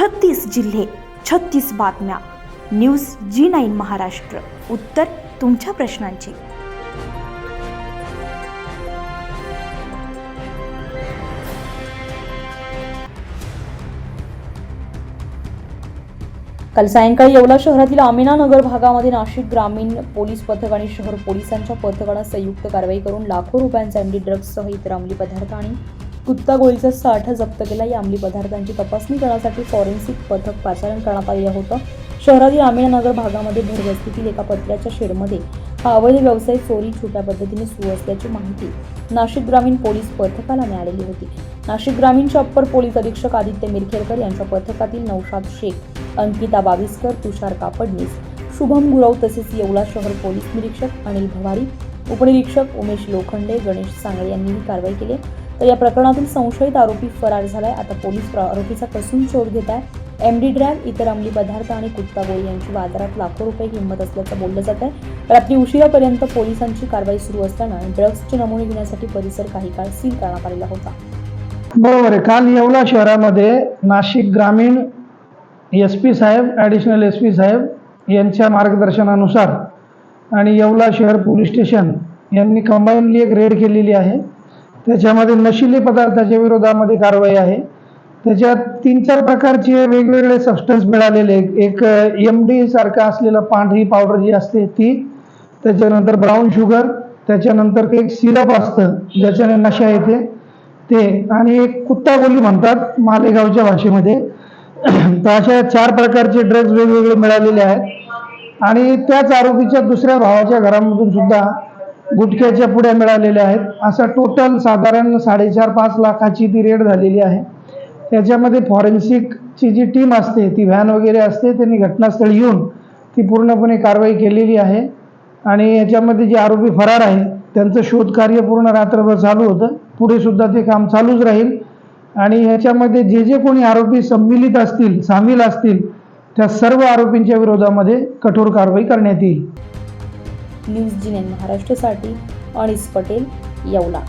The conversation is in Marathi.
छत्तीस जिल्हे छत्तीस बातम्या. News G nine Maharashtra. उत्तर तुमच्या प्रश्नांची. काल सायंकाळी येवला शहरातील आमिना नगर भागामध्ये नाशिक ग्रामीण पोलीस पथक आणि शहर पोलिसांच्या पथकानं संयुक्त कारवाई करून लाखो रुपयांचा एमडी ड्रग्ससह इतर अंमली पदार्थ आणि कुत्ता गोळीचा साठा जप्त केला. या अंमली पदार्थांची तपासणी करण्यासाठी फॉरेन्सिक पथक पाचारण करण्यात आलेलं होतं. शहरातील आमिना भागामध्ये भरवस्तीतील एका पत्र्याच्या शेडमध्ये हा अवैध व्यवसाय चोरी छोट्या पद्धतीने सुरू असल्याची माहिती नाशिक ग्रामीण पोलीस पथकाला मिळालेली होती. नाशिक ग्रामीणचे अप्पर पोलीस अधीक्षक आदित्य मिरखेडकर यांच्या पथकातील नौशाद शेख अंकिता बाविस्कर तुषार कापडनीस शुभम गुरव तसेच येवला शहर पोलीस निरीक्षक अनिल भवारी उपनिरीक्षक उमेश लोखंडे गणेश सांगळे यांनी ही कारवाई केली. तर या प्रकरणातील संशयित आरोपी फरार झालाय. आता पोलीस प्र- आरोपीचा कसून शोध घेत आहे एम डी ड्रॅग इतर अंमली पदार्थ आणि कुत्ता गोळी यांची बाजारात लाखो रुपये किंमत असल्याचं बोललं जात आहे रात्री उशिरापर्यंत पोलिसांची कारवाई सुरू असताना ड्रग्जचे नमुने घेण्यासाठी परिसर काही काळ सील करण्यात आलेला होता. बरोबर आहे. काल येवला शहरामध्ये नाशिक ग्रामीण एस पी साहेब ॲडिशनल एस पी साहेब यांच्या मार्गदर्शनानुसार आणि येवला शहर पोलीस स्टेशन यांनी कंबाईनली एक रेड केलेली आहे. त्याच्यामध्ये नशिली पदार्थाच्या विरोधामध्ये कारवाई आहे. त्याच्यात तीन चार प्रकारचे वेगवेगळे सबस्टन्स मिळालेले आहेत. एक एम डी सारखा असलेलं पांढरी पावडर जी असते ती त्याच्यानंतर ब्राऊन शुगर त्याच्यानंतर एक सिरप असतं ज्याच्याने नशा येते. ते आणि एक कुत्ता गोली म्हणतात मालेगावच्या भाषेमध्ये. तर अशा चार प्रकारचे ड्रग्ज वेगवेगळे मिळालेले आहेत. आणि त्याच आरोपीच्या दुसऱ्या भावाच्या घरामधून सुद्धा गुटख्याच्या पुड्या मिळालेल्या आहेत. असं टोटल साधारण साडेचार पाच लाखाची ती रेड झालेली आहे. त्याच्यामध्ये फॉरेन्सिकची जी टीम असते ती व्हॅन वगैरे असते त्यांनी घटनास्थळी येऊन ती पूर्णपणे कारवाई केलेली आहे. आणि याच्यामध्ये जे आरोपी फरार आहे त्यांचं शोधकार्य पूर्ण रात्रभर चालू होतं. पुढे सुद्धा ते काम चालूच राहील. आणि ह्याच्यामध्ये जे जे कोणी आरोपी सम्मिलित असतील सामील असतील त्या सर्व आरोपींच्या विरोधामध्ये कठोर कारवाई करण्यात येईल. न्यूज जिने महाराष्ट्रसाठी महाराष्ट्रासाठी अनिस पटेल येवला.